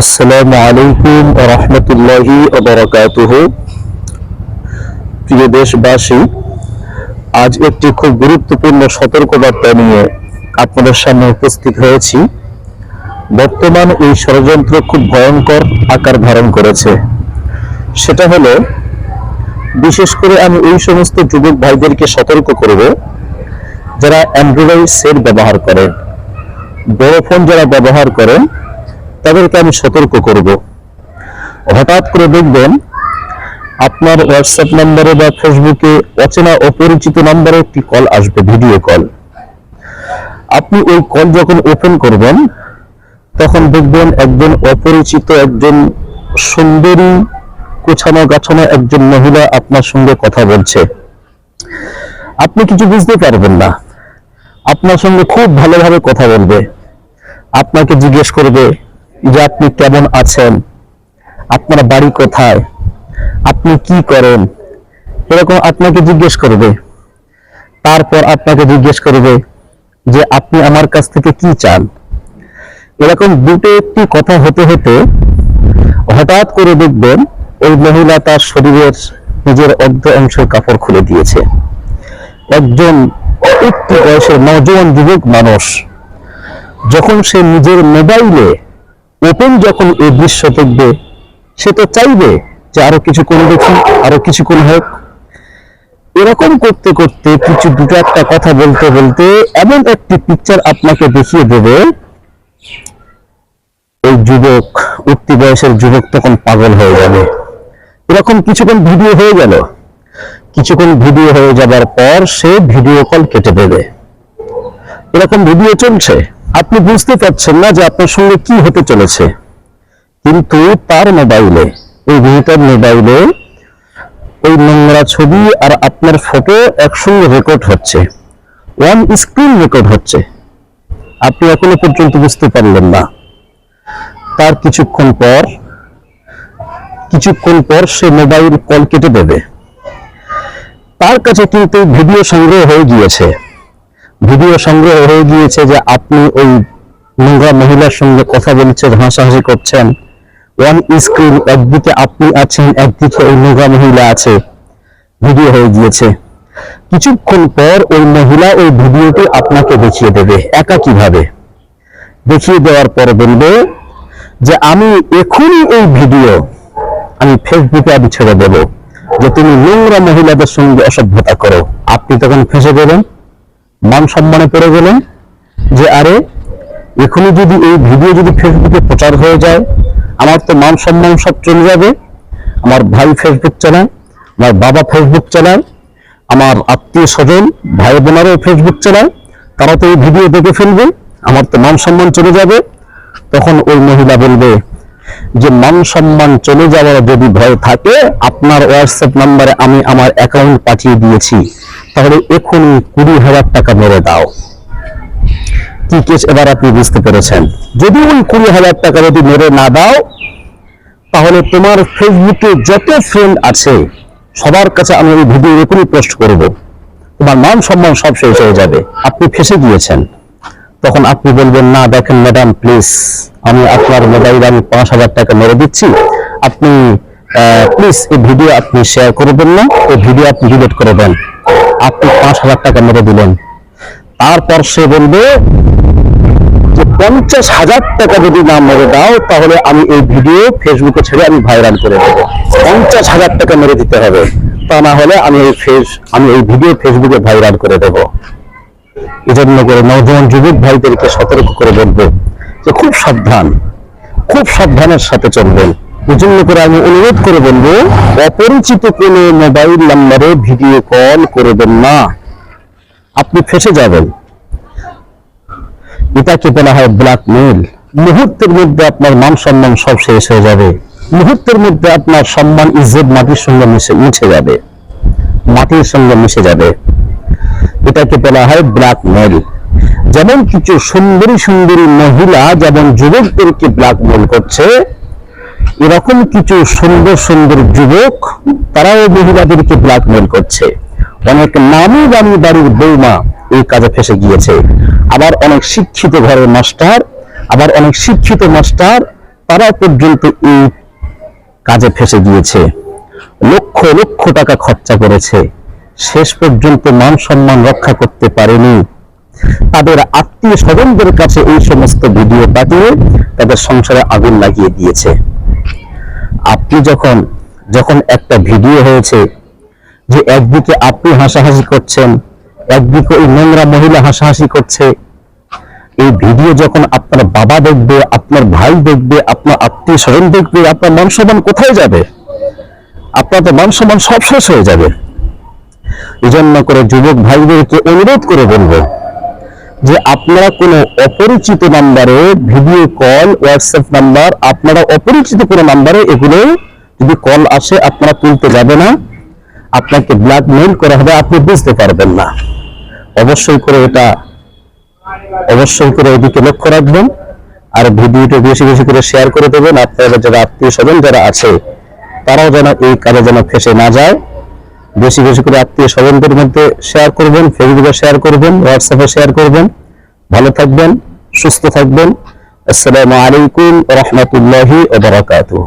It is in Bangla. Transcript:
আসসালামু আলাইকুম রহমতুল্লাহি বারাকাতুহ। প্রিয় দেশবাসী, আজ একটি খুব গুরুত্বপূর্ণ সতর্কবার্তা নিয়ে আপনাদের সামনে উপস্থিত হয়েছি। বর্তমান এই ষড়যন্ত্র খুব ভয়ঙ্কর আকার ধারণ করেছে। সেটা হলো, বিশেষ করে আমি এই সমস্ত যুবক ভাইদেরকে সতর্ক করব যারা অ্যান্ড্রয়েড সেট ব্যবহার করেন, বড় ফোন যারা ব্যবহার করেন তাদেরকে আমি সতর্ক করব। হঠাৎ করে দেখবেন আপনার হোয়াটসঅ্যাপ নাম্বারে বা ফেসবুকে অচেনা অপরিচিত নাম্বারে একটি কল আসবে ভিডিও কল আপনি ওই কল যখন ওপেন করবেন, তখন দেখবেন একজন অপরিচিত, একজন সুন্দরী গোছানো গাছানো একজন মহিলা আপনার সঙ্গে কথা বলছে। আপনি কিছু বুঝতে পারবেন না। আপনার সঙ্গে খুব ভালোভাবে কথা বলবে। আপনাকে জিজ্ঞেস করবে যে আপনি কেমন আছেন? আপনার বাড়ি কোথায়? আপনি কি করেন? এরকম আপনাকে জিজ্ঞেস করবে। তারপর আপনাকে জিজ্ঞেস করবে যে আপনি আমার কাছ থেকে কি চান? এরকম দুটো একটি কথা হতে হতে হঠাৎ করে দেখবেন ওই মহিলা তার শরীরের নিজের অর্ধ অংশের কাপড় খুলে দিয়েছে। একজন উচ্চ বয়সের নজওয়ান যুবক মানুষ, যখন সে নিজের মোবাইলে ওপেন যখন এই দৃশ্য দেখবে, সে তো চাইবে যে আরও কিছু করে দেখি, আরও কিছু করে হোক। এরকম করতে করতে কিছু দুটো একটা কথা বলতে বলতে এমন একটি পিকচার আপনাকে দেখিয়ে দেবে। ওই যুবক, উঠতি বয়সের যুবক তখন পাগল হয়ে যাবে। এরকম কিছুক্ষণ ভিডিও হয়ে গেল। কিছুক্ষণ ভিডিও হয়ে যাবার পর সে ভিডিও কল কেটে দেবে। এরকম ভিডিও চলছে। আপনি বুঝতে পারছেন না যে আপনার সঙ্গে কি হতে চলেছে। কিন্তু তার মোবাইলে ওই মেয়েটার মোবাইলে ওই নোংরা ছবি আর আপনার ফটো একসঙ্গে রেকর্ড হচ্ছে। ওয়ান স্ক্রিন রেকর্ড হচ্ছে। আপনি এখনও পর্যন্ত বুঝতে পারলেন না। তার কিছুক্ষণ পর কিছুক্ষণ পর সে মোবাইল কল কেটে দেবে। তার কাছে কিন্তু ভিডিও সংগ্রহ হয়ে গিয়েছে। ভিডিও সংগ্রহ হয়ে গিয়েছে যে আপনি ওই নোংরা মহিলার সঙ্গে কথা বলছেন হাসাহাসি করছেন। ওয়ান স্ক্রিন একদিকে আপনি আছেন, একদিকে ওই নোংরা মহিলা আছে। ভিডিও হয়ে গিয়েছে। কিছুক্ষণ পর ওই মহিলা ওই ভিডিওটি আপনাকে দেখিয়ে দেবে, একা কীভাবে? দেখিয়ে দেওয়ার পর বলবে যে, আমি এখনই এই ভিডিও আমি ফেসবুকে আমি ছেড়ে দেব যে তুমি নোংরা মহিলাদের সঙ্গে অসভ্যতা করো। আপনি তখন ফেসে দেবেন মান সম্মানে পড়ে গেলেন যে, আরে, এখনই যদি এই ভিডিও যদি ফেসবুকে প্রচার হয়ে যায়, আমার তো মান সম্মান সব চলে যাবে। আমার ভাই ফেসবুক চালায়, আমার বাবা ফেসবুক চালায়, আমার আত্মীয় স্বজন, ভাই বোনারও ফেসবুক চালায়, তারা তো এই ভিডিও দেখে ফেলবে, আমার তো মান সম্মান চলে যাবে। তখন ওই মহিলা বলবে যে, মান সম্মান চলে যাওয়ার যদি ভয় থাকে, আপনার হোয়াটসঅ্যাপ নাম্বারে আমি আমার অ্যাকাউন্ট পাঠিয়ে দিয়েছি। তাহলে এখনই কুড়ি হাজার টাকা মেরে দাও। কি কেস এবার আপনি বুঝতে পেরেছেন? যদি ওই কুড়ি হাজার টাকা যদি মেরে না দাও, তাহলে তোমার ফেসবুকে যত ফ্রেন্ড আছে, সবার কাছে আমি ওই ভিডিও এখনই পোস্ট করব। তোমার মান সম্মান সব শেষ হয়ে যাবে। আপনি ফেসে গিয়েছেন। তখন আপনি বলবেন, না, দেখেন ম্যাডাম প্লিজ আমি আপনার মোবাইল আমি পাঁচ হাজার টাকা মেরে দিচ্ছি। আপনি প্লিজ এই ভিডিও আপনি শেয়ার করবেন না। এই ভিডিও আপনি ডিলিট করে দেন। আপনি পাঁচ হাজার টাকা মেরে দিলেন। তারপর সে বলবে যে পঞ্চাশ হাজার টাকা যদি না মেরে দাও, তাহলে আমি এই ভিডিও ফেসবুকে ছেড়ে আমি ভাইরাল করে দেবো। পঞ্চাশ হাজার টাকা মেরে দিতে হবে। তা না হলে আমি এই ফেস, আমি এই ভিডিও ফেসবুকে ভাইরাল করে দেবো। এজন্য করে নজওয়ান যুবক ভাইদেরকে সতর্ক করে বলব যে খুব সাবধান, খুব সাবধানের সাথে চলবেন। এজন্য করে আমি অনুরোধ করে বলব, অপরিচিত কোনো মোবাইল নাম্বারে ভিডিও কল করবেন না। আপনি ফেসে যাবেন। এটাকে বলা হয় ব্ল্যাকমেল মুহূর্তের মধ্যে আপনার মান সম্মান সব শেষ হয়ে যাবে। মুহূর্তের মধ্যে আপনার সম্মান ইজ্জত মাটির সঙ্গে মিশে মিশে যাবে। মাটির সঙ্গে মিশে যাবে। এটাকে বলা হয় ব্ল্যাকমেল যেমন কিছু সুন্দরী সুন্দরী মহিলা, যেমন যুবকদেরকে ব্ল্যাকমেল করছে এরকম কিছু সুন্দর সুন্দর যুবক, তারাও মহিলাদেরকে ব্ল্যাকমেল করছে। অনেক নামি দামি বাড়ির বৌমা এই কাজে ফেসে গিয়েছে। আবার অনেক শিক্ষিত ঘরের মাস্টার, আবার অনেক শিক্ষিত মাস্টার তারা পর্যন্ত এই কাজে ফেসে গিয়েছে। লক্ষ লক্ষ টাকা খরচা করেছে। শেষ পর্যন্ত মান সম্মান রক্ষা করতে পারেনি। তাদের আত্মীয় স্বজনদের কাছে এই সমস্ত ভিডিও পাঠিয়ে তাদের সংসারে আগুন লাগিয়ে দিয়েছে। আপনি যখন যখন একটা ভিডিও হয়েছে যে একদিকে আপনি হাসাহাসি করছেন, একদিকে ওই নোংরা মহিলা হাসাহাসি করছে, এই ভিডিও যখন আপনার বাবা দেখবে, আপনার ভাই দেখবে, আপনার আত্মীয় স্বজন দেখবে, আপনার মান সম্মান কোথায় যাবে? আপনার তো মান সম্মান সব শেষ হয়ে যাবে। এই জন্য করে যুবক ভাইদেরকে অনুরোধ করে বলব যে আপনারা কোনো অপরিচিত নাম্বারে ভিডিও কল হোয়াটসঅ্যাপ নাম্বার আপনারা অপরিচিত কোনো নাম্বারে এগুলো যদি কল আসে, আপনারা তুলতে যাবে না। আপনাকে ব্ল্যাকমেইল করা হবে, আপনি বুঝতে পারবেন না। অবশ্যই করে এটা, অবশ্যই করে এদিকে লক্ষ্য রাখবেন। আর ভিডিওটা বেশি বেশি করে শেয়ার করে দেবেন। আপনারা যারা আত্মীয় স্বজন যারা আছে, তারাও যেন এই কাজে যেন ফেসে না যায়। বেশি বেশি করে আত্মীয় স্বজনদের মধ্যে শেয়ার করবেন ফেসবুকে শেয়ার করবেন হোয়াটসঅ্যাপে শেয়ার করবেন। ভালো থাকবেন, সুস্থ থাকবেন। আসসালামু আলাইকুম রহমতুল্লাহি ও বারাকাতুহু।